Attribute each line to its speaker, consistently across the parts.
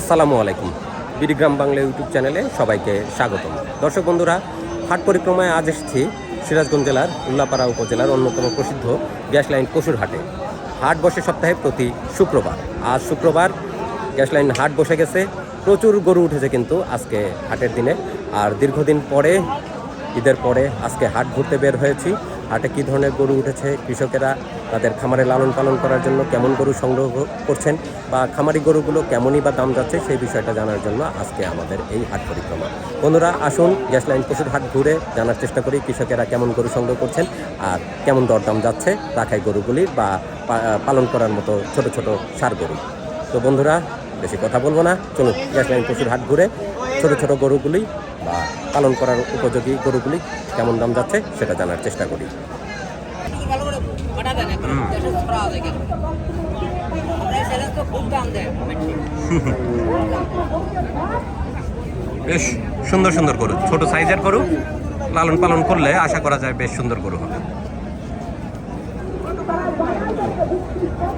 Speaker 1: আসসালামু আলাইকুম। বিডিগ্রাম বাংলা ইউটিউব চ্যানেলে সবাইকে স্বাগতম। দর্শক বন্ধুরা, হাট পরিক্রমায় আজ এসেছি সিরাজগঞ্জ জেলার উল্লাপাড়া উপজেলার অন্যতম প্রসিদ্ধ গ্যাস লাইন পশুর হাটে। হাট বসে সপ্তাহে প্রতি শুক্রবার। আজ শুক্রবার গ্যাস লাইন হাট বসে গেছে। প্রচুর গরু উঠেছে কিন্তু আজকে হাটের দিনে। আর দীর্ঘদিন পরে, ঈদের পরে আজকে হাট ঘুরতে বের হয়েছি। হাটে কী ধরনের গরু উঠেছে, কৃষকেরা তাদের খামারে লালন পালন করার জন্য কেমন গরু সংগ্রহ করছেন বা খামারি গরুগুলো কেমনই বা দাম যাচ্ছে সেই বিষয়টা জানার জন্য আজকে আমাদের এই হাট পরিক্রমা। বন্ধুরা, আসুন গ্যাস লাইন পশুর হাট ঘুরে জানার চেষ্টা করি কৃষকেরা কেমন গরু সংগ্রহ করছেন আর কেমন দরদাম যাচ্ছে রাখাই গরুগুলির বা পালন করার মতো ছোট ছোট সার গরু। তো বন্ধুরা, বেশি কথা বলব না, চলুন গ্যাস লাইন পশুর হাট ঘুরে ছোট ছোট গরুগুলি বা পালন করার উপযোগী গরুগুলি কেমন দাম যাচ্ছে সেটা জানার চেষ্টা করি।
Speaker 2: আছে
Speaker 1: বেশ সুন্দর সুন্দর গরু ছোট সাইজের গরু লালন পালন করলে আশা করা যায় বেশ সুন্দর গরু হবে।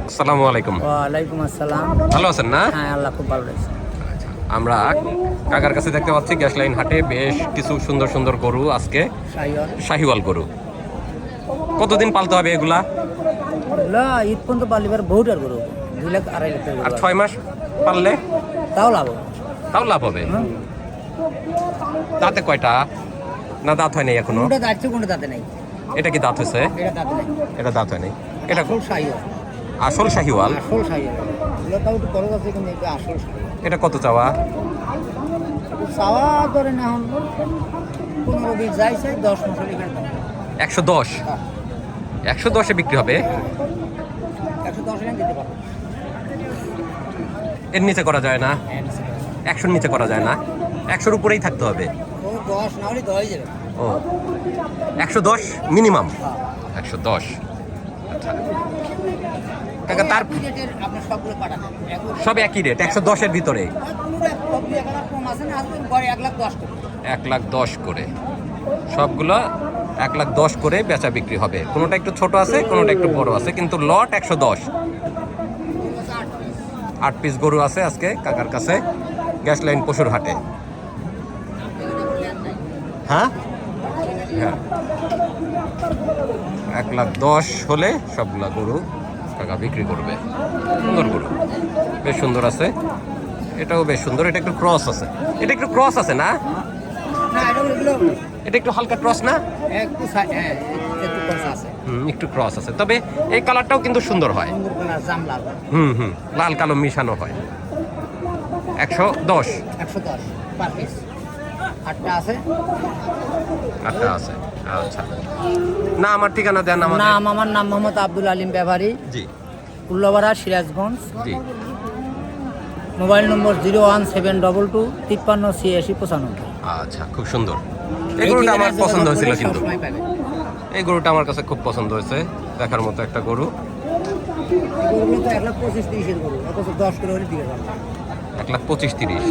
Speaker 1: আসসালামু আলাইকুম।
Speaker 2: ওয়ালাইকুম আসসালাম।
Speaker 1: ভালো আছেন না?
Speaker 2: হ্যাঁ আল্লাহ খুব ভালো লাগছে
Speaker 1: আমরা কাকার কাছে দেখতে পাচ্ছি গ্যাস লাইন হাটে বেশ কিছু সুন্দর সুন্দর গরু আজকে। শাহিওয়াল গরু। কতদিন পালতে হবে এগুলা?
Speaker 2: লা ঈদ পর্যন্ত পালিবার বহুটার গরু। দুই লাখ আড়াই লাখ
Speaker 1: আর ছয় মাস পাললে?
Speaker 2: তাও লাভ হবে।
Speaker 1: তাও লাভ হবে। দাঁতে কয়টা? না দাঁত হয় নাই এখনও?
Speaker 2: কোনটা দাঁড়ছে কোনটা দাঁতে নাই।
Speaker 1: এটা কি দাঁত হয়েছে?
Speaker 2: এটা দাঁতে নাই।
Speaker 1: এটা দাঁত হয় নাই। এটা
Speaker 2: আসল সাইয়র
Speaker 1: আসল শাহিওয়াল
Speaker 2: আসল এগুলো তাও একটু আছে কিন্তু এটা আসল সাইয়র
Speaker 1: এটা কত চাওয়া?
Speaker 2: চাওয়া ধরেন এখন পনেরো বিশ দশ হলে এখানে দাম।
Speaker 1: একশো দশ?
Speaker 2: হ্যাঁ।
Speaker 1: একশো দশে বিক্রি হবে?
Speaker 2: একশো দশ দিতে পারব
Speaker 1: এর নিচে করা যায় না?
Speaker 2: হ্যাঁ।
Speaker 1: একশোর নিচে করা যায় না? একশোর উপরেই থাকতে হবে?
Speaker 2: ও দশ না হলে
Speaker 1: ও। একশো দশ মিনিমাম?
Speaker 2: হ্যাঁ।
Speaker 1: একশো দশ। আচ্ছা। কাকা তার সব একই রেট একশো দশের ভিতরে।
Speaker 2: এক লাখ দশ করে।
Speaker 1: সবগুলো এক লাখ দশ করে বেচা বিক্রি হবে। কোনোটা একটু ছোট আছে কোনোটা একটু বড় আছে কিন্তু লট একশো দশ। আট পিস গরু আছে আজকে কাকার কাছে গ্যাস লাইন পশুর হাটে। হ্যাঁ? হ্যাঁ। এক লাখ দশ হলে সবগুলা গরু কাকা বিক্রি করবে। সুন্দর গরু। বেশ সুন্দর আছে। এটাও বেশ সুন্দর। এটা একটু ক্রস আছে। এটা একটু ক্রস আছে না?
Speaker 2: এটা
Speaker 1: একটু হালকা ক্রস না?
Speaker 2: একটু হ্যাঁ
Speaker 1: ক্রস আছে। তবে এই কালারটাও কিন্তু সুন্দর হয়। হুম হুম লাল কালো মিশানো হয়। একশো দশ।
Speaker 2: একশো দশ পার পিস আটটা আছে।
Speaker 1: আটটা আছে। আচ্ছা। না আমার ঠিকানা দেন আমাদের।
Speaker 2: নাম আমার নাম মোহাম্মদ আব্দুল আলিম ব্যাপারী।
Speaker 1: জি।
Speaker 2: উল্লাপাড়া সিরাজগঞ্জ।
Speaker 1: জি।
Speaker 2: Mobile number zero one seven double two তিপ্পান্ন ছিয়াশি পঁচানব্বই।
Speaker 1: আচ্ছা খুব সুন্দর। এই গরুটা আমার পছন্দ হয়েছিল কিন্তু। এই গরুটা আমার কাছে খুব পছন্দ হয়েছে। দেখার মতো একটা গরু।
Speaker 2: গরুগুলো তো এক লাখ পঁচিশ তিরিশের গরু অথচ দশ করে হলে পারব
Speaker 1: এক লাখ পঁচিশ তিরিশ।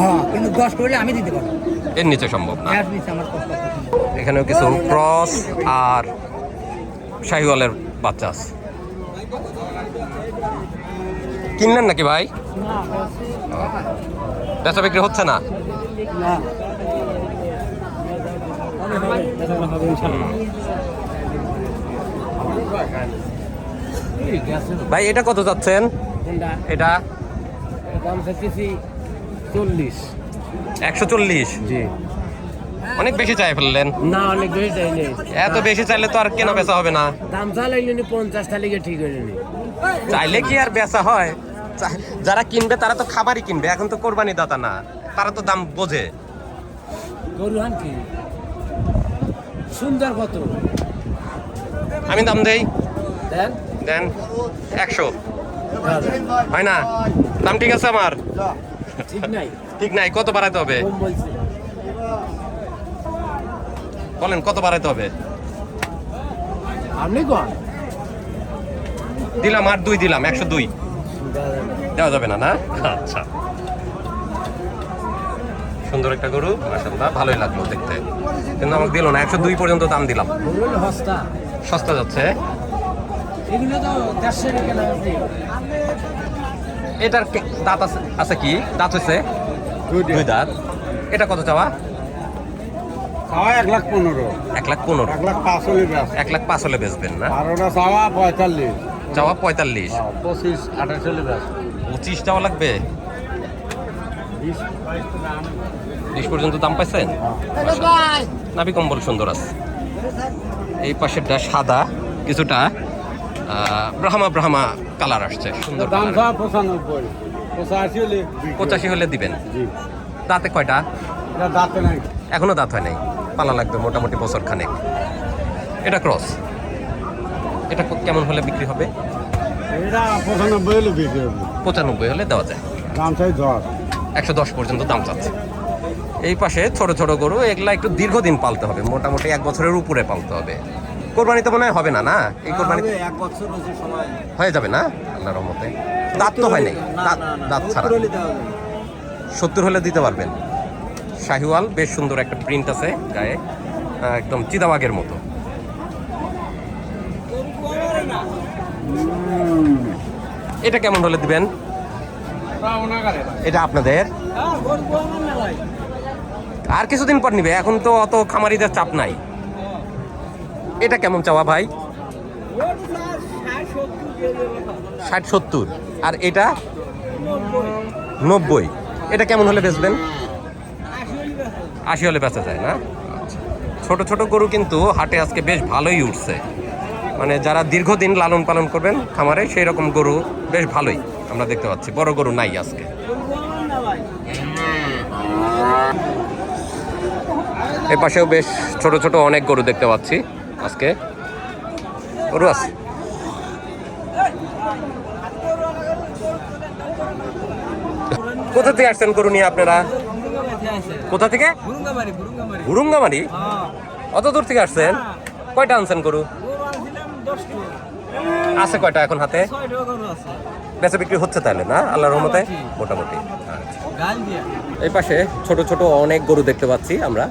Speaker 2: হ্যাঁ কিন্তু দশ করলে আমি দিতে পারব।
Speaker 1: এর নিচে সম্ভব না।
Speaker 2: এক নিচে আমার
Speaker 1: এখানেও কিছু ক্রস আর শাহিওয়ালের বাচ্চা আছে। কিনলেন নাকি ভাই? বেচা বিক্রি হচ্ছে না?
Speaker 2: না
Speaker 1: ভাই এটা কত যাচ্ছেন? এটা?
Speaker 2: দাম চাচ্ছি চল্লিশ।
Speaker 1: একশো চল্লিশ?
Speaker 3: জি।
Speaker 1: অনেক বেশি চাই ফেললেন।
Speaker 3: না অনেক বেশি চাইলে
Speaker 1: এত বেশি চাইলে তো আর কেনা বেচা হবে না।
Speaker 3: দাম চালাইলে নি পঞ্চাশ তালিকে ঠিক নি
Speaker 1: চাইলে কি আর বেচা হয়? যারা কিনবে তারা তো খাবারই কিনবে। এখন তো কোরবানি দাতা না। তারা তো দাম বোঝে।
Speaker 3: গরু হান কি? সুন্দর কত?
Speaker 1: আমি দাম দেই।
Speaker 3: দেন।
Speaker 1: দেন। একশো। হয় না? দাম ঠিক আছে আমার?
Speaker 3: ঠিক নাই।
Speaker 1: ঠিক নাই কত বাড়াইতে হবে? বলেন কত বাড়াইতে হবে?
Speaker 3: আপনি কোন?
Speaker 1: দিলাম আর দুই দিলাম একশো দুই। দেওয়া যাবে না না? আচ্ছা। সুন্দর একটা গরু মাসাল্লাহ ভালোই লাগল দেখতে। কিন্তু আমাকে দিল না একশো দুই পর্যন্ত দাম দিলাম। সস্তা। যাচ্ছে। এটার দাঁত আছে আছে কি? দাঁত হয়েছে দুই দাঁত। এটা কত চাওয়া?
Speaker 4: চাওয়া এক লাখ পনেরো।
Speaker 1: এক লাখ পনেরো।
Speaker 4: এক লাখ পাঁচ হলে
Speaker 1: এক লাখ পাঁচ হলে বেচবেন না?
Speaker 4: আর ওটা চাওয়া পঁয়তাল্লিশ।
Speaker 1: চাওয়া পঁয়তাল্লিশ।
Speaker 4: হ্যাঁ, পঁচিশ আঠাশ হলে ব্যাস
Speaker 1: পঁচিশ চাওয়া লাগবে? বিশ। পর্যন্ত দাম পাইছেন? নাভি কম্বল সুন্দর আছে। এই পাশেরটা সাদা কিছুটা ব্রাহ্মা ব্রাহ্মা কালার আসছে সুন্দর
Speaker 4: পঁচাশি হলে
Speaker 1: দিবেন। দাঁতে কয়টা?
Speaker 4: এখনও দাঁত
Speaker 1: হয় নাই? পালা লাগবে মোটামুটি বছর খানেক এটা ক্রস? এটা কেমন হলে বিক্রি হবে?
Speaker 4: পঁচানব্বই হলে বিক্রি হবে।
Speaker 1: পঁচানব্বই হলে দেওয়া যায়।
Speaker 4: দাম চাই দশ।
Speaker 1: একশো দশ পর্যন্ত দাম চাচ্ছে। এই পাশে ছোট ছোট গরু এগুলা একটু দীর্ঘদিন পালতে হবে। মোটামুটি এক বছরের উপরে পালতে হবে। কোরবানিতে মনে হয় হবে না না? এই কোরবানি
Speaker 3: এক বছর সময়
Speaker 1: হয়ে যাবে না? আল্লাহর রহমতে। দাঁত তো হয় নাই। দাঁত দাঁত ছাড়া। সত্তর হলে দিতে পারবেন। শাহিওয়াল বেশ সুন্দর একটা প্রিন্ট আছে গায়ে। একদম চিতাবাগের মতো। এটা কেমন হলে দিবেন? এটা আপনাদের? আর কিছুদিন পর নিবে। এখন তো অত খামারিদের চাপ নাই। এটা কেমন চাওয়া ভাই? ষাট সত্তর। আর এটা? নব্বই। এটা কেমন হলে বেচবেন? আশি হলে বেচা যায় না? আচ্ছা। ছোট ছোট গরু কিন্তু হাটে আজকে বেশ ভালোই উঠছে। মানে যারা দীর্ঘদিন লালন পালন করবেন খামারে সেই রকম গরু বেশ ভালোই আমরা দেখতে পাচ্ছি। বড় গরু নাই আজকে। এ পাশেও বেশ ছোট ছোট অনেক গরু দেখতে পাচ্ছি। আজকে? গরু আছে? কোথা থেকে আসছেন গরু নিয়ে আপনারা? কোথা থেকে? হুরুঙ্গামারি অত দূর থেকে আসছেন? কয়টা আনছেন গরু? আছে কয়টা এখন হাতে? বেচা বিক্রি হচ্ছে তাহলে না? আল্লাহর রহমতে? মোটামুটি। আচ্ছা। এই পাশে ছোট ছোট অনেক গরু দেখতে পাচ্ছি আমরা।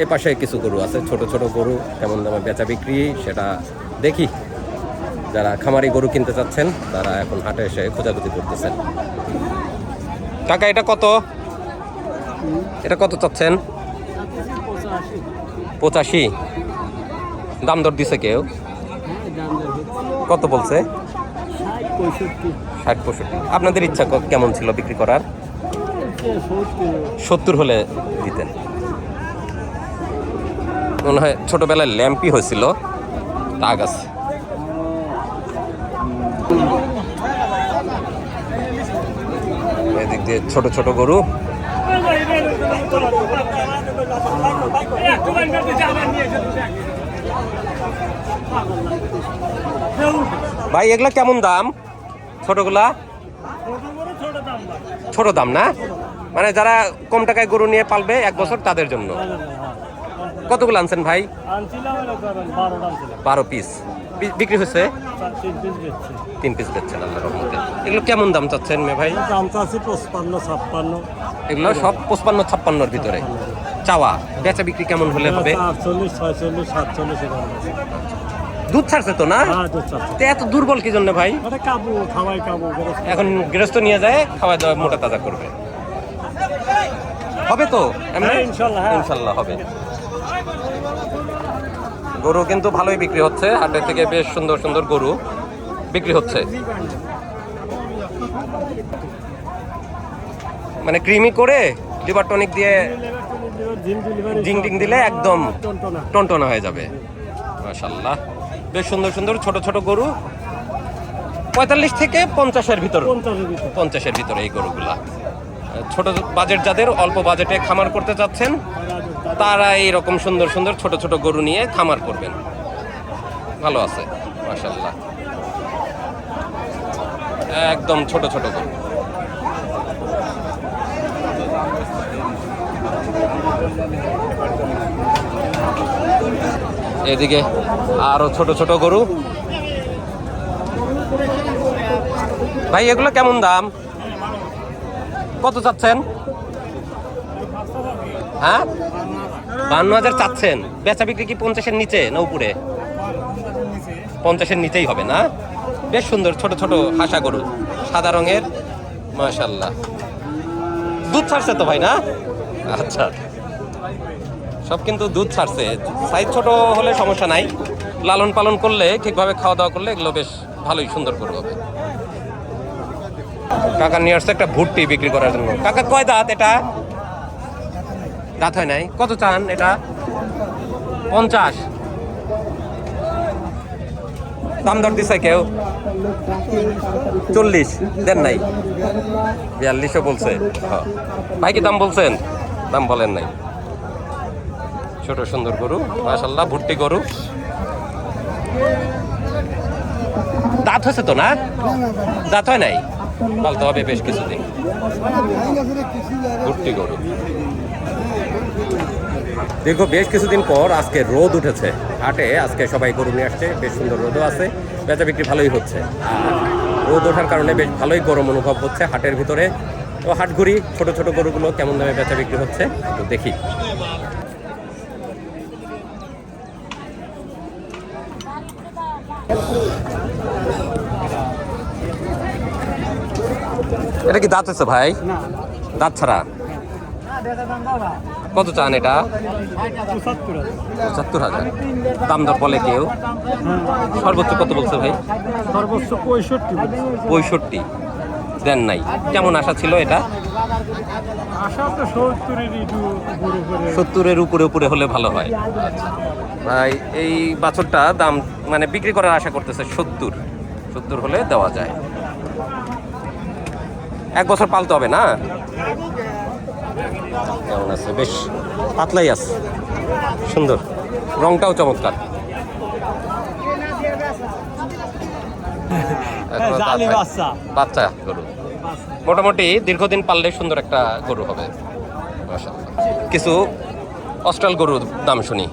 Speaker 1: এই পাশে কিছু গরু আছে, ছোট ছোট গরু কেমন দামে বেচা বিক্রি, সেটা দেখি। যারা খামারি গরু কিনতে চাচ্ছেন, তারা এখন হাটে এসে খোঁজাখুঁজি করতেছেন। টাকা এটা কত? এটা কত চাচ্ছেন? পঁচাশি। দাম দর দিছে কেউ? কত বলছে? ষাট পঁয়ষট্টি। আপনাদের ইচ্ছা কেমন ছিল বিক্রি করার? সত্তর হলে দিতেন। মনে হয় ছোটবেলায় ল্যাম্পি হয়েছিল তা গাছে এদিক দিয়ে ছোট ছোট গরু। ভাই, এগুলা কেমন দাম? ছোটগুলা? ছোট দাম না? মানে যারা কম টাকায় গরু নিয়ে পালবে এক বছর তাদের জন্য। কতগুলো আনছেন ভাই? বারো পিস বিক্রি হচ্ছে তিন পিস বেচছেন আল্লাহর রহমতে। এগুলো কেমন দাম চাচ্ছেন মে ভাই?
Speaker 4: দাম চাচ্ছি পঁচপান্ন ছাপ্পান্ন।
Speaker 1: এগুলো সব পঁচপান্ন ছাপ্পান্নর ভিতরে। চাওয়া বেচা বিক্রি কেমন হলে হবে?
Speaker 4: আটচল্লিশ ছয়চল্লিশ সাতচল্লিশ
Speaker 1: দুধ ছাড়ছে তো না?
Speaker 4: হ্যাঁ
Speaker 1: এত দুর্বল কি জন্য ভাই? এখন গৃহস্থ নিয়ে যায় খাওয়া দাওয়া মোটা তাজা করবে। হবে তো?
Speaker 4: হ্যাঁ, ইনশাল্লাহ, হ্যাঁ।
Speaker 1: ইনশাল্লাহ হবে। গরু কিন্তু ভালোই বিক্রি হচ্ছে। হাটের থেকে বেশ সুন্দর সুন্দর গরু বিক্রি হচ্ছে। মানে ক্রিমি করে লিভার টনিক দিয়ে জিং টিং দিলে একদম টনটনা হয়ে যাবে। মাশাল্লাহ বেশ সুন্দর সুন্দর ছোট ছোট গরু। পঁয়তাল্লিশ থেকে পঞ্চাশের ভিতর পঞ্চাশের ভিতরে এই গরুগুলা। ছোট বাজেট যাদের, অল্প বাজেটে খামার করতে চাচ্ছেন তারা এইরকম সুন্দর সুন্দর ছোট ছোট গরু নিয়ে খামার করবেন। ভালো আছে মাশাল্লাহ একদম ছোট ছোট গরু। এদিকে আরও ছোট ছোট গরু। ভাই, এগুলো কেমন দাম? কত চাচ্ছেন? হ্যাঁ? বান্ন হাজার চাচ্ছেন। বেচা বিক্রি কি পঞ্চাশের নিচে না উপরে? পঞ্চাশের নিচেই হবে না? বেশ সুন্দর, ছোট ছোট হাসা গরু, সাদা রঙের মাশাল্লাহ দুধ ছাড়ছে তো ভাই, না? আচ্ছা। সব কিন্তু দুধ ছাড়ছে। সাইজ ছোট হলে সমস্যা নাই। লালন পালন করলে, ঠিকভাবে খাওয়া দাওয়া করলে এগুলো বেশ ভালোই সুন্দর করে হবে। কাকা নিয়ে আসছে একটা ভুট্টি বিক্রি করার জন্য। কাকা, কয় দাঁত এটা? দাঁত হয় নাই। কত চান এটা? পঞ্চাশ। দাম দর দিছে কেউ? চল্লিশ। দেন নাই। বিয়াল্লিশও বলছে। হ্যাঁ। ভাই কি দাম বলছেন? দাম বলেন নাই। ছোট সুন্দর গরু মাশাল্লাহ ভর্তি গরু। দাঁত হয়েছে তো না? দাঁত হয় নাই? পালতে হবে বেশ কিছুদিন। ভর্তি গরু। দীর্ঘ বেশ কিছুদিন পর আজকে রোদ উঠেছে। হাটে আজকে সবাই গরু নিয়ে আসছে বেশ সুন্দর রোদও আছে বেচা বিক্রি ভালোই হচ্ছে। আর রোদ ওঠার কারণে বেশ ভালোই গরম অনুভব হচ্ছে হাটের ভিতরে। তো হাট ঘুরি ছোট ছোট গরুগুলো কেমন দামে বেচা বিক্রি হচ্ছে তো দেখি। এটা কি দাঁত হচ্ছে ভাই? দাঁত ছাড়া? কত চান এটা?
Speaker 4: পঁচাত্তর
Speaker 1: হাজার। দাম দর বলে কেউ? সর্বোচ্চ কত বলছে ভাই?
Speaker 4: সর্বোচ্চ পঁয়ষট্টি
Speaker 1: পঁয়ষট্টি। দেন নাই। কেমন আশা ছিল এটা?
Speaker 4: সত্তরের
Speaker 1: উপরে উপরে হলে ভালো হয়। ভাই এই বাছরটা দাম মানে বিক্রি করার আশা করতেছে সত্তর। সত্তর হলে দেওয়া যায়। এক বছর পালতে হবে না? কেমন আছে? বেশ পাতলাই আছে। সুন্দর। রংটাও চমৎকার।
Speaker 4: বাচ্চা।
Speaker 1: গরু। মোটামুটি দীর্ঘদিন পাললে সুন্দর একটা গরু হবে। কিছু অস্ট্রাল গরুর দাম শুনি।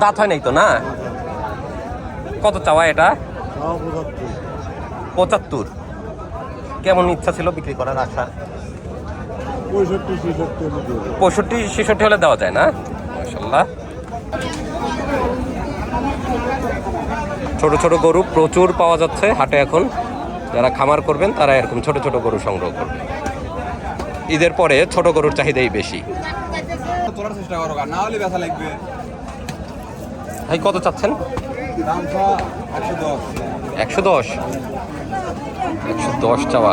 Speaker 1: দাঁত হয় নাই তো না? কত চাওয়া এটা? পঁচাত্তর। কেমন ইচ্ছা ছিল বিক্রি করার আশা?
Speaker 4: পঁয়ষট্টি ছেষট্টি
Speaker 1: হলে দেওয়া যায় না? মাসাল্লাহ ছোট ছোট গরু প্রচুর পাওয়া যাচ্ছে হাটে এখন। যারা খামার করবেন তারা এরকম ছোট ছোট গরু সংগ্রহ করবে ঈদের পরে ছোট গরুর চাহিদাই বেশি।
Speaker 5: তোলার চেষ্টা করো না হলে ব্যথা লাগবে।
Speaker 1: ভাই কত চাচ্ছেন?
Speaker 5: একশো দশ।
Speaker 1: একশো দশ? একশো দশ চাওয়া।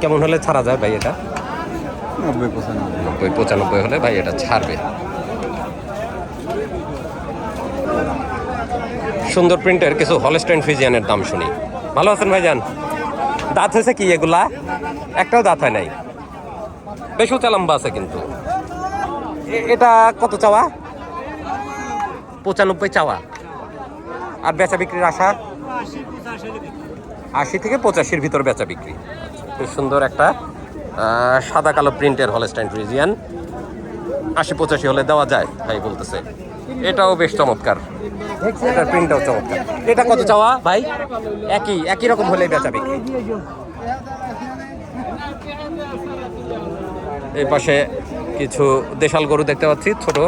Speaker 1: কেমন হলে ছাড়া যায় ভাই এটা?
Speaker 5: নব্বই পঁচানব্বই।
Speaker 1: নব্বই পঁচানব্বই হলে ভাই এটা ছাড়বে। সুন্দর প্রিন্টের কিছু হলস্টেন ফিজিয়ানের দাম শুনি। ভালো আছেন ভাইজান? দাঁত হয়েছে কি এগুলা? একটাও দাঁত হয় নাই। বেশ উঁচা লম্বা আছে কিন্তু। এটা কত চাওয়া? পঁচানব্বই চাওয়া। আর বেচা বিক্রির আশা? আশি থেকে পঁচাশির ভিতর বেচা বিক্রি। বেশ সুন্দর একটা সাদা কালো প্রিন্টের হলস্টাইন ফ্রিজিয়ান আশি পঁচাশি হলে দেওয়া যায়, ভাই বলতেছে। এটাও বেশ চমৎকার। এটার প্রিন্টটাও চমৎকার। এটা কত চাওয়া, ভাই? একই একই রকম হলে বেচা বিক্রি এই পাশে কিছু দেশাল গরু দেখতে পাচ্ছি, ছোট।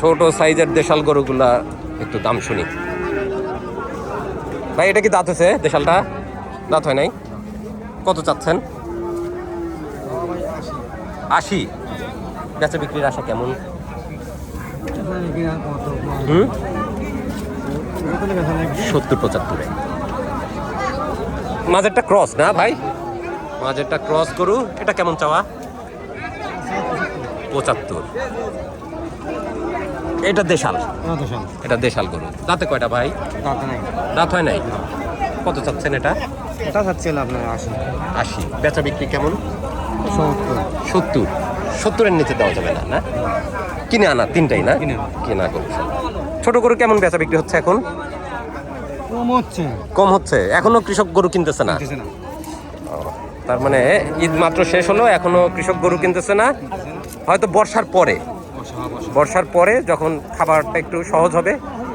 Speaker 1: ছোট সাইজের দেশাল গরুগুলা একটু দাম শুনি। ভাই, এটা কি দাঁত হয়েছে দেশালটা? দাঁত হয় নাই। কত চাচ্ছেন? আশি। বেচা বিক্রির আশা কেমন? হুম? সত্তর পঁচাত্তরে। মাঝেরটা ক্রস না ভাই? মাঝেরটা ক্রস করু। এটা কেমন চাওয়া? পঁচাত্তর। এটা দেশাল। এটা দেশাল গরু। দাঁতে কয়টা ভাই? দাঁত হয় নাই? কত চাচ্ছেন এটা?
Speaker 3: এটা চাচ্ছিল আপনার আসি
Speaker 1: আশি। বেচা বিক্রি কেমন?
Speaker 3: সত্তর।
Speaker 1: সত্তর সত্তরের নিচে দেওয়া যাবে না না? কিনে আনা তিনটাই না?
Speaker 3: কিনে।
Speaker 1: সব। ছোট গরু কেমন বেচা বিক্রি হচ্ছে এখন?
Speaker 3: কম হচ্ছে।
Speaker 1: কম হচ্ছে? এখনও কৃষক গরু কিনতেছে
Speaker 3: না?
Speaker 1: তার মানে ঈদ মাত্র শেষ হলো এখনও কৃষক গরু কিনতেছে না। হয়তো বর্ষার পরে বর্ষার পরে যখন খাবারটা একটু সহজ হবে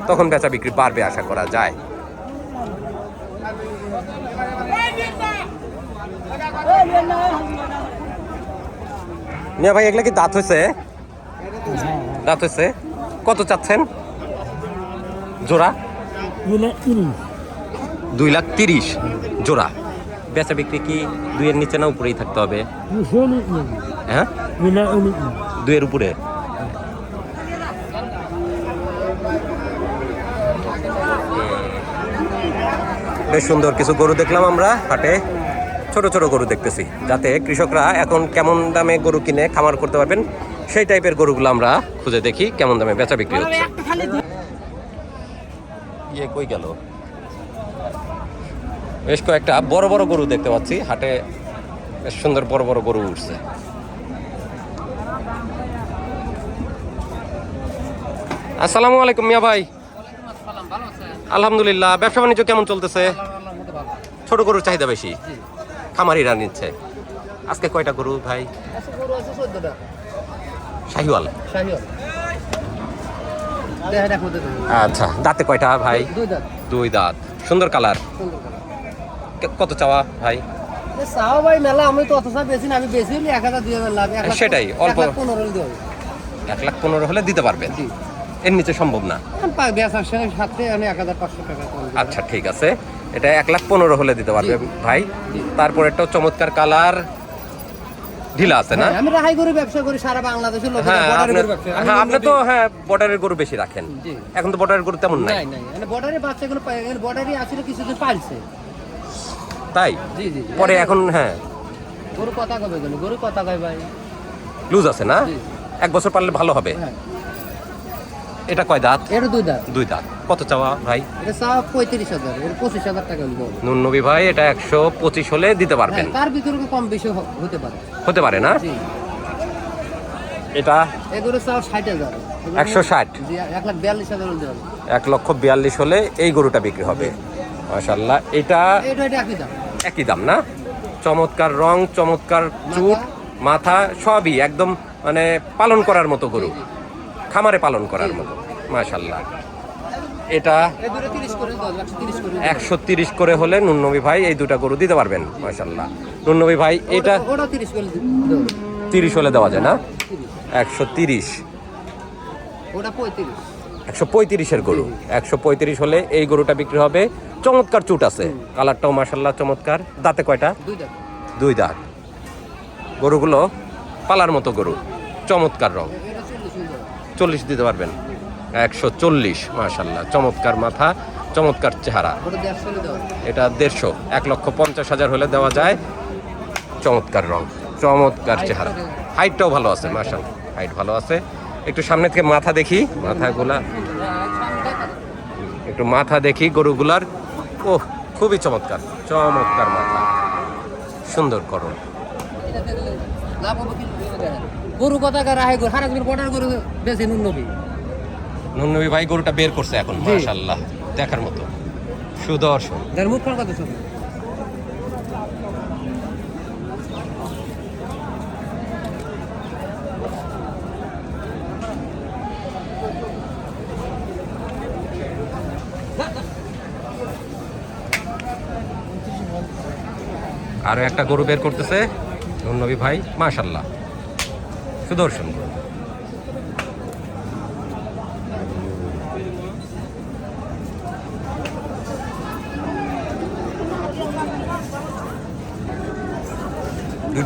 Speaker 1: তখন বেচা বিক্রি বাড়বে আশা করা যায়। মিয়া ভাই, এগুলা কি দাঁত হয়েছে দাঁত হয়েছে কত চাচ্ছেন? জোড়া? দুই লাখ তিরিশ। জোড়া। বেচা বিক্রি কি দুইয়ের নিচে না উপরেই থাকতে হবে? হ্যাঁ? দুইয়ের উপরে। বেশ সুন্দর কিছু গরু দেখলাম আমরা হাটে। ছোট ছোট গরু দেখতেছি যাতে কৃষকরা এখন কেমন দামে গরু কিনে খামার করতে পারবেন সেই টাইপের গরুগুলো আমরা খুঁজে দেখি কেমন দামে বেচা বিক্রি হচ্ছে। ইয়ে কই গেল? বেশ কয়েকটা বড় বড় গরু দেখতে পাচ্ছি হাটে বেশ সুন্দর বড় বড় গরু উঠছে। আসসালামু আলাইকুম মিয়া ভাই। আলহামদুলিল্লাহ ব্যবসা বাণিজ্য কেমন চলতেছে? ছোট গরুর চাহিদা বেশি? খামারিরা নিচ্ছে আজকে কয়টা গরু ভাই? শাহিওয়াল। আচ্ছা দাঁতে কয়টা ভাই?
Speaker 6: দুই দাঁত।
Speaker 1: দুই দাঁত। সুন্দর কালার। কত চাওয়া ভাই?
Speaker 6: ভাই মেলা আমি তো অত বেশি না আমি বেশি এক হাজার লাভ
Speaker 1: সেটাই, অল্প।
Speaker 6: এক লাখ পনেরো হলে
Speaker 1: দিতে পারবেন। এর নিচে সম্ভব না। আচ্ছা ঠিক আছে। এটা এক লাখ পনেরো হলে দিতে পারবে ভাই। তারপর একটা চমৎকার কালার ঢিলা আছে না?
Speaker 6: হ্যাঁ, আমি রাহাই করে ব্যবসা করি সারা বাংলাদেশের লোক
Speaker 1: হ্যাঁ
Speaker 6: করে ব্যবসা আমি
Speaker 1: হ্যাঁ আপনি তো হ্যাঁ বর্ডারের গরু বেশি রাখেন। এখন তো বর্ডারের গরু তেমন নাই।
Speaker 6: মানে বর্ডারে বাচ্চাগুলো পাই এখানে বর্ডারে আসলে কিছুদিন পালছে।
Speaker 1: তাই?
Speaker 6: জি জি।
Speaker 1: পরে এখন হ্যাঁ।
Speaker 6: গরু কথা কবে গেল? গরু কথা কয় ভাই।
Speaker 1: লুজ আছে না? এক বছর পারলে ভালো হবে।
Speaker 6: হ্যাঁ।
Speaker 1: এটা কয় দাঁত?
Speaker 6: এটা দুই দাঁত।
Speaker 1: দুই দাঁত। কত চাওয়া ভাই?
Speaker 6: এটা চা পঁয়ত্রিশ হাজার এটা পঁচিশ হাজার টাকা
Speaker 1: নুন নবী ভাই এটা একশো পঁচিশ হলে দিতে পারবেন।
Speaker 6: হ্যাঁ তার ভিতরে কম বেশি হতে পারে।
Speaker 1: হতে পারে না?
Speaker 6: জি।
Speaker 1: এটা
Speaker 6: এগুলো চাও ষাট হাজার।
Speaker 1: একশো ষাট?
Speaker 6: এক লাখ বিয়াল্লিশ হাজার হলে দেওয়া যাবে।
Speaker 1: এক লক্ষ বিয়াল্লিশ হলে এই গরুটা বিক্রি হবে। মাশাল্লাহ এটা
Speaker 6: এটা এটা একই দাম।
Speaker 1: একই দাম না? চমৎকার রং চমৎকার চুট মাথা সবই একদম মানে পালন করার মতো গরু। খামারে পালন করার মতো। মাশাল্লাহ এটা
Speaker 6: একশো তিরিশ করে
Speaker 1: হলে নুননবী ভাই এই দুটা গরু দিতে পারবেন মাশাল্লাহ নুননবী ভাই এটা
Speaker 6: তিরিশ
Speaker 1: হলে দেওয়া যায় না? একশো তিরিশ। একশো পঁয়ত্রিশের গরু। একশো পঁয়ত্রিশ হলে এই গরুটা বিক্রি হবে। চমৎকার চুট আছে। কালারটাও মাসাল্লাহ চমৎকার। দাঁতে কয়টা?
Speaker 6: দুই
Speaker 1: দাঁত। গরুগুলো পালার মতো গরু। চমৎকার রং।
Speaker 6: চল্লিশ
Speaker 1: দিতে পারবেন। একশো চল্লিশ মাসাল্লাহ চমৎকার মাথা, চমৎকার চেহারা। এটা দেড়শো, এক লক্ষ পঞ্চাশ হাজার হলে দেওয়া যায়। চমৎকার রং, চমৎকার চেহারা। হাইটটাও ভালো আছে মাসাল হাইট ভালো আছে। একটু সামনে থেকে মাথা দেখি, মাথাগুলা। একটু মাথা দেখি, গরুগুলার। ও খুবই চমৎকার চমৎকার মাথা। সুন্দর করণ।
Speaker 6: গরু কথা কার আহে গরু? গরু বেশি নুন নবী।
Speaker 1: নন্নবী ভাই গরুটা বের করছে এখন মাশাল্লাহ দেখার মতো। সুদর্শন।
Speaker 6: যার মুখ ফল কত শুধু
Speaker 1: আরও একটা গরু বের করতেছে নন্নবী ভাই মাশাল্লাহ সুদর্শন গরু।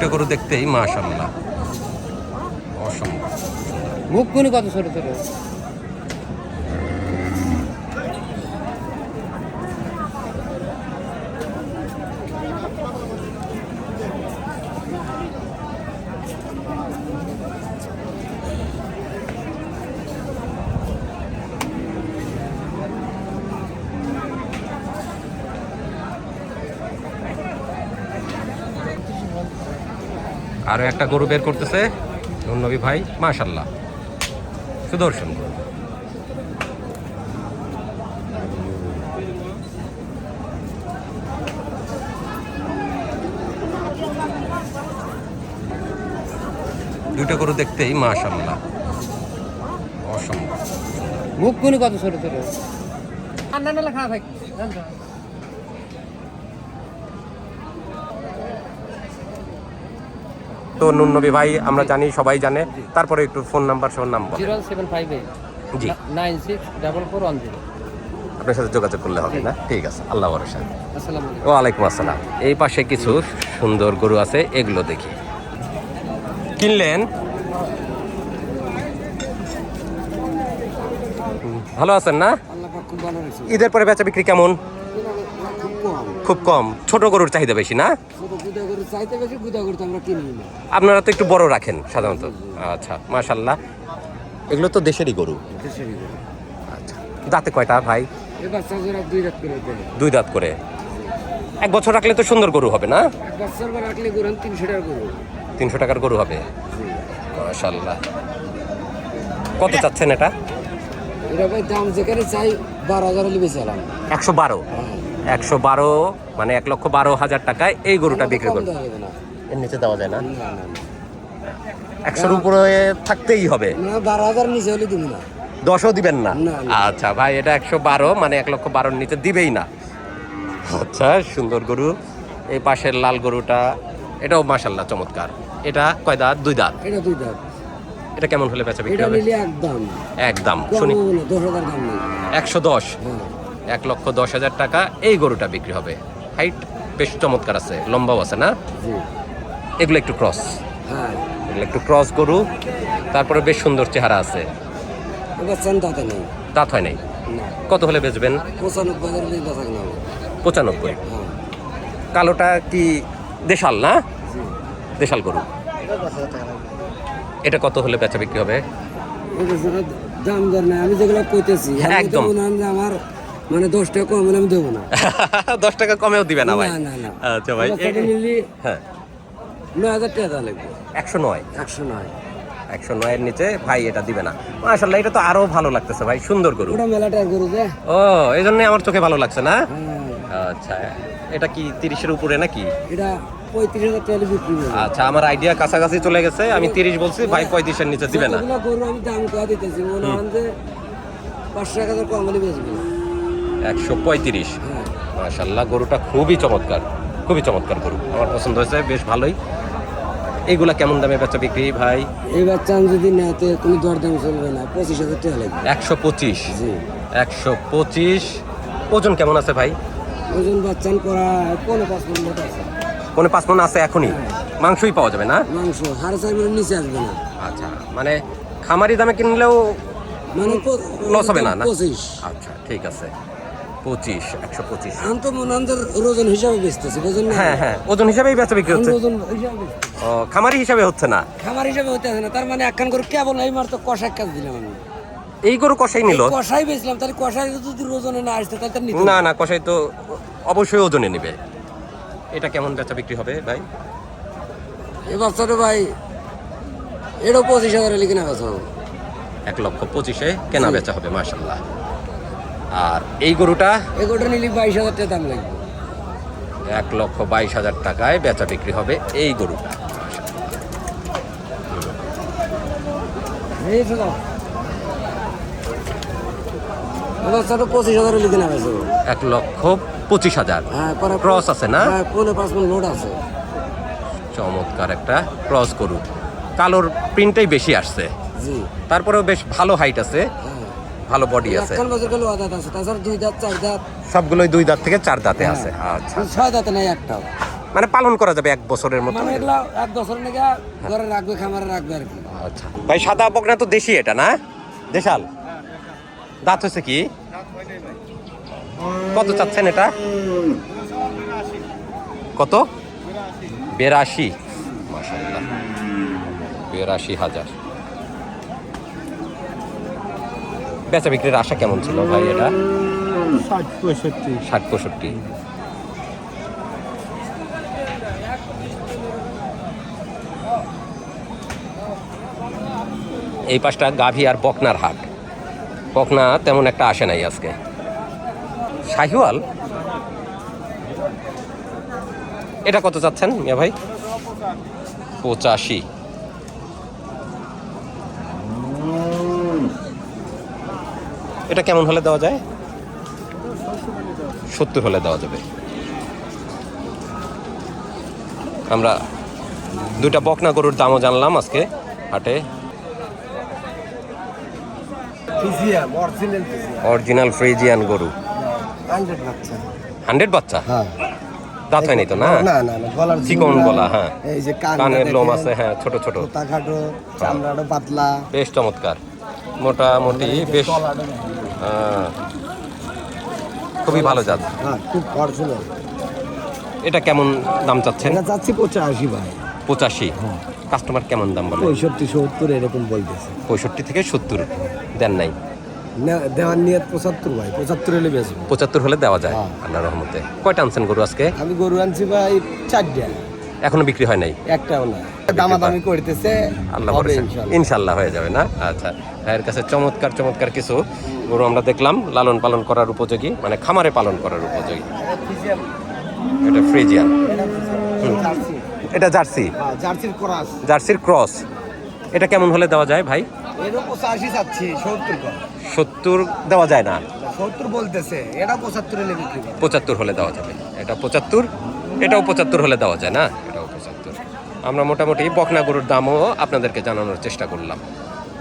Speaker 1: দুইটা গরু দেখতেই মাশাল্লাহ অসম্ভব
Speaker 6: মুখ কোন কত ছোট ছোট?
Speaker 1: আরও একটা গরু বের করতেছে। নন্নবী ভাই মাশাল্লাহ সুদর্শন গরু। দুইটা গরু দেখতেই মাশাল্লাহ অসম্ভব।
Speaker 6: মুখ কত ছোট ছোট? ঠান্ডা নালে খাওয়া থাকি
Speaker 1: তো নুননবী ভাই আমরা জানি সবাই জানে। তারপরে একটু ফোন নাম্বার সহ নাম বলেন
Speaker 6: জিরো সেভেন ফাইভ
Speaker 1: জি।
Speaker 6: Nine six double four one zero.
Speaker 1: আপনার সাথে যোগাযোগ করলে হবে না? ঠিক আছে আল্লাহ ভরসা। ওয়ালাইকুম আসসালাম। এই পাশে কিছু সুন্দর গরু আছে এগুলো দেখি। কিনলেন? ভালো আছেন না? ঈদের পরে বেচা বিক্রি কেমন?
Speaker 3: খুব কম।
Speaker 1: ছোট গরুর চাহিদা বেশি না? আপনারা তো একটু বড় রাখেন সাধারণত। আচ্ছা মাশাল্লাহ এগুলো তো দেশেরই গরু।
Speaker 3: গরু।
Speaker 1: আচ্ছা দাঁতে কয়টা ভাই?
Speaker 3: দুই
Speaker 1: দাঁত করে এক বছর রাখলে তো সুন্দর গরু হবে না?
Speaker 3: এক বছর রাখলে গরু তিনশো
Speaker 1: টাকার গরু। হবে? মাশাল্লাহ কত চাচ্ছেন এটা?
Speaker 3: এটা ভাই দাম যেখানে চাই বারো হাজার বেশি
Speaker 1: একশো বারো। একশো বারো মানে এক লক্ষ বারো হাজার টাকায় এই গরুটা বিক্রি করবে। এর নিচে দেওয়া যায় না? একশোর উপরে থাকতেই হবে।
Speaker 3: না বারো হাজার নিচে হলে দিব না।
Speaker 1: দশও দিবেন না। আচ্ছা ভাই এটা একশো বারো মানে এক লক্ষ বারোর নিচে দিবেই না। আচ্ছা সুন্দর গরু। এই পাশের লাল গরুটা এটাও মাসাল্লাহ চমৎকার। এটা কয় দাঁত? দুই দাঁত।
Speaker 3: এটা দুই দাম
Speaker 1: এটা কেমন হলে বেচা বিক্রি হবে?
Speaker 3: একদম।
Speaker 1: একদম। শুনি। একশো দশ।
Speaker 3: হ্যাঁ।
Speaker 1: এক লক্ষ দশ হাজার টাকা এই গরুটা বিক্রি হবে। হাইট বেশ চমৎকার আছে লম্বাও আছে না? এগুলো একটু ক্রস
Speaker 3: হ্যাঁ।
Speaker 1: এগুলো একটু ক্রস গরু তারপরে বেশ সুন্দর চেহারা আছে। দাঁত হয় নাই? কত হলে বেচবেন?
Speaker 3: পঁচানব্বই হ্যাঁ।
Speaker 1: কালোটা কি দেশাল না? দেশাল গরু।
Speaker 3: এটা
Speaker 1: কত হলে বেচা বিক্রি হবে?
Speaker 3: দাম দর আমি যেগুলো কইতেছি
Speaker 1: একদম।
Speaker 3: আমার মানে দশ টাকা কম আমি দেবো না।
Speaker 1: দশ টাকা কমেও দিবে না ভাই।
Speaker 3: না, না, না।
Speaker 1: আচ্ছা ভাই হ্যাঁ।
Speaker 3: নয় হাজার টাকা লাগবে
Speaker 1: একশো নয়।
Speaker 3: একশো নয়।
Speaker 1: একশো নয়ের নিচে ভাই এটা দিবে না। মাশাল্লাহ এটা তো আরও ভালো লাগতেছে ভাই সুন্দর গরু।
Speaker 3: ওটা মেলাটার গরু যে
Speaker 1: ও এই জন্য আমার চোখে ভালো লাগছে না?
Speaker 3: হ্যাঁ।
Speaker 1: আচ্ছা এটা কি তিরিশের উপরে নাকি?
Speaker 3: এটা পঁয়ত্রিশ হাজার টাকা বিক্রি
Speaker 1: আচ্ছা আমার আইডিয়া কাছাকাছি চলে গেছে আমি তিরিশ বলছি ভাই পঁয়ত্রিশের নিচে দিবে না।
Speaker 3: গরু আমি দাম কয়া দিতেছি মনে হন যে পাঁচশো এক হাজার কম হলে বেচবে। না
Speaker 1: একশো পঁয়ত্রিশ।
Speaker 3: হ্যাঁ
Speaker 1: মাশাল্লাহ গরুটা খুবই চমৎকার খুবই চমৎকার গরু। আমার পছন্দ হয়েছে বেশ ভালোই। এইগুলা কেমন দামে বেচা বিক্রি ভাই?
Speaker 3: এবার চান যদি নেতে তুমি দরদাম চলবে না পঁচিশ হাজার টাকা লাগবে।
Speaker 1: একশো পঁচিশ।
Speaker 3: জি।
Speaker 1: একশো পঁচিশ। ওজন কেমন আছে ভাই?
Speaker 3: ওজন বাচ্চান করা পনেরো পাঁচ মিনিট আছে।
Speaker 1: কোনো পাঁচ মন আছে এখনই? মাংসই পাওয়া যাবে না?
Speaker 3: মাংস হাড় মিনিট নিচে আসবে না।
Speaker 1: আচ্ছা মানে খামারি দামে কিনলেও
Speaker 3: মানে
Speaker 1: লস হবে না না?
Speaker 3: পঁচিশ।
Speaker 1: আচ্ছা ঠিক আছে। পঁচিশ একশো পঁচিশ।
Speaker 3: আমি তো মনে হয় ওজন হিসাবে বেচতেছি ওজন
Speaker 1: হ্যাঁ হ্যাঁ ওজন হিসাবেই বেচা বিক্রি হচ্ছে।
Speaker 3: ওজন হিসাবে
Speaker 1: ও খামারি হিসাবে হচ্ছে না?
Speaker 3: খামার হিসাবে হতে না তার মানে একখান করে কেবল এই মার তো কষাই কাজ দিলাম আমি।
Speaker 1: এই গরু কষাই নিল?
Speaker 3: কষাই বেচলাম তাহলে কষাই যদি ওজনে না আসতে তাহলে তার
Speaker 1: না না কষাই তো অবশ্যই ওজনে নেবে। এটা কেমন বেচা বিক্রি হবে ভাই?
Speaker 3: এবার ছোট ভাই এটাও পঁচিশ হাজার বেচা হবে।
Speaker 1: এক লক্ষ পঁচিশে কেনা বেচা হবে মার্শাল্লাহ আর এই গরুটা
Speaker 3: এগোটা নিলে বাইশ হাজার টাকা দাম লাগবে।
Speaker 1: এক লক্ষ বাইশ হাজার টাকায় বেচা বিক্রি হবে এই গরুটা।
Speaker 3: এই পঁচিশ হাজার
Speaker 1: এক লক্ষ পঁচিশ হাজার।
Speaker 3: হ্যাঁ
Speaker 1: ক্রস আছে না?
Speaker 3: হ্যাঁ পাঁচ মিনিট লোড আছে।
Speaker 1: চমৎকার একটা ক্রস গরু। কালোর প্রিন্টটাই বেশি আসছে। তারপরেও বেশ ভালো হাইট আছে।
Speaker 3: হ্যাঁ।
Speaker 1: ভালো বডি আছে।
Speaker 3: দুই দাঁত চার দাঁত।
Speaker 1: সবগুলোই দুই দাঁত থেকে চার দাঁতে আছে। আচ্ছা।
Speaker 3: ছয় দাঁতে নাই একটাও।
Speaker 1: মানে পালন করা যাবে এক বছরের মতো
Speaker 3: মানে এগুলা এক বছর নাকি ঘরে রাখবে খামারে রাখবে আর কি।
Speaker 1: আচ্ছা। ভাই সাদা বকনা তো দেশি এটা না? দেশাল? দাঁত হচ্ছে কি? কত চাচ্ছেন এটা? কত? বেরাশি। মাশাআল্লাহ। বেরাশি হাজার। বেচা বিক্রির আশা কেমন ছিল ভাই এটা?
Speaker 4: ষাট পঁয়ষট্টি।
Speaker 1: ষাট পঁয়ষট্টি। এই পাশটা গাভী আর বকনার হাট। বকনা তেমন একটা আসে নাই আজকে। শাহিওয়াল? এটা কত চাচ্ছেন মিয়া ভাই? পঁচাশি। এটা কেমন হলে দেওয়া যায়? সত্তর হলে দেওয়া যাবে। আমরা দুটা বকনা গরুর দামও জানলাম আজকে হাটে। অরিজিনাল ফ্রিজিয়ান গরু।
Speaker 3: হান্ড্রেড বাচ্চা। হ্যাঁ।
Speaker 1: দাঁত হয়নি তো না? চিকন গলা, হ্যাঁ।
Speaker 3: এই যে কান
Speaker 1: কানের লোম আছে হ্যাঁ ছোট ছোট।
Speaker 3: চামড়াটা পাতলা।
Speaker 1: বেশ চমৎকার। মোটামুটি বেশ খুবই ভালো জাত।
Speaker 3: হ্যাঁ খুব
Speaker 1: এটা কেমন দাম চাচ্ছেন?
Speaker 3: এটা চাচ্ছি পঁচাশি ভাই।
Speaker 1: পঁচাশি? কাস্টমার কেমন দাম বলে?
Speaker 3: পঁয়ষট্টি সত্তর এরকম বলতেছে।
Speaker 1: পঁয়ষট্টি থেকে সত্তর দেন নাই?
Speaker 3: দেওয়ার নিয়ত পঁচাত্তর ভাই। পঁচাত্তর হলে বেচবো।
Speaker 1: পঁচাত্তর হলে দেওয়া যায়
Speaker 3: হ্যাঁ।
Speaker 1: আল্লাহ রহমতে। কয়টা আনছেন গরু আজকে?
Speaker 3: আমি গরু আনছি ভাই চারটা।
Speaker 1: এখনও বিক্রি হয় নাই?
Speaker 3: একটাও না। দামাদামি করতেছে
Speaker 1: আল্লাহ।
Speaker 3: ইনশাল্লাহ
Speaker 1: হয়ে যাবে না? আচ্ছা ভাইয়ের কাছে চমৎকার চমৎকার কিছু গরু আমরা দেখলাম লালন পালন করার উপযোগী মানে খামারে পালন করার উপযোগী। এটা ফ্রিজিয়ান। এটা জার্সি।
Speaker 3: হ্যাঁ, জার্সির ক্রস।
Speaker 1: জার্সির ক্রস। এটা কেমন হলে দেওয়া যায় ভাই?
Speaker 3: সত্তর
Speaker 1: দেওয়া যায় না?
Speaker 3: সত্তর বলতেছে এটা পঁচাত্তর হলে
Speaker 1: পঁচাত্তর হলে দেওয়া যাবে। এটা পঁচাত্তর এটাও পঁচাত্তর হলে দেওয়া যায় না? আমরা মোটামুটি বকনা গরুর দামও আপনাদেরকে জানানোর চেষ্টা করলাম।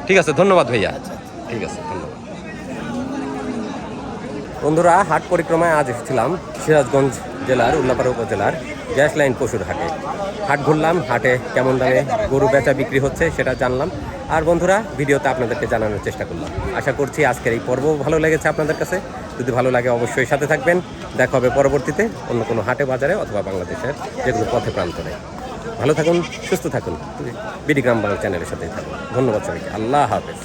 Speaker 1: ঠিক আছে, ধন্যবাদ ভাইয়া। ঠিক আছে, ধন্যবাদ। বন্ধুরা, হাট পরিক্রমায় আজ এসেছিলাম সিরাজগঞ্জ জেলার উল্লাপাড়া উপজেলার গ্যাস লাইন পশুর হাটে। হাট ঘুরলাম, হাটে কেমন দামে গরু বেচা বিক্রি হচ্ছে সেটা জানলাম। আর বন্ধুরা, ভিডিওতে আপনাদেরকে জানানোর চেষ্টা করলাম। আশা করছি আজকের এই পর্ব ভালো লেগেছে আপনাদের কাছে। যদি ভালো লাগে অবশ্যই সাথে থাকবেন। দেখা হবে পরবর্তীতে অন্য কোনো হাটে, বাজারে অথবা বাংলাদেশের যে কোনো পথে, প্রান্তরে। ভালো থাকুন সুস্থ থাকুন। বিডিগ্রাম বাংলা চ্যানেলের সাথে থাকুন। ধন্যবাদ সবাইকে। আল্লাহ হাফেজ।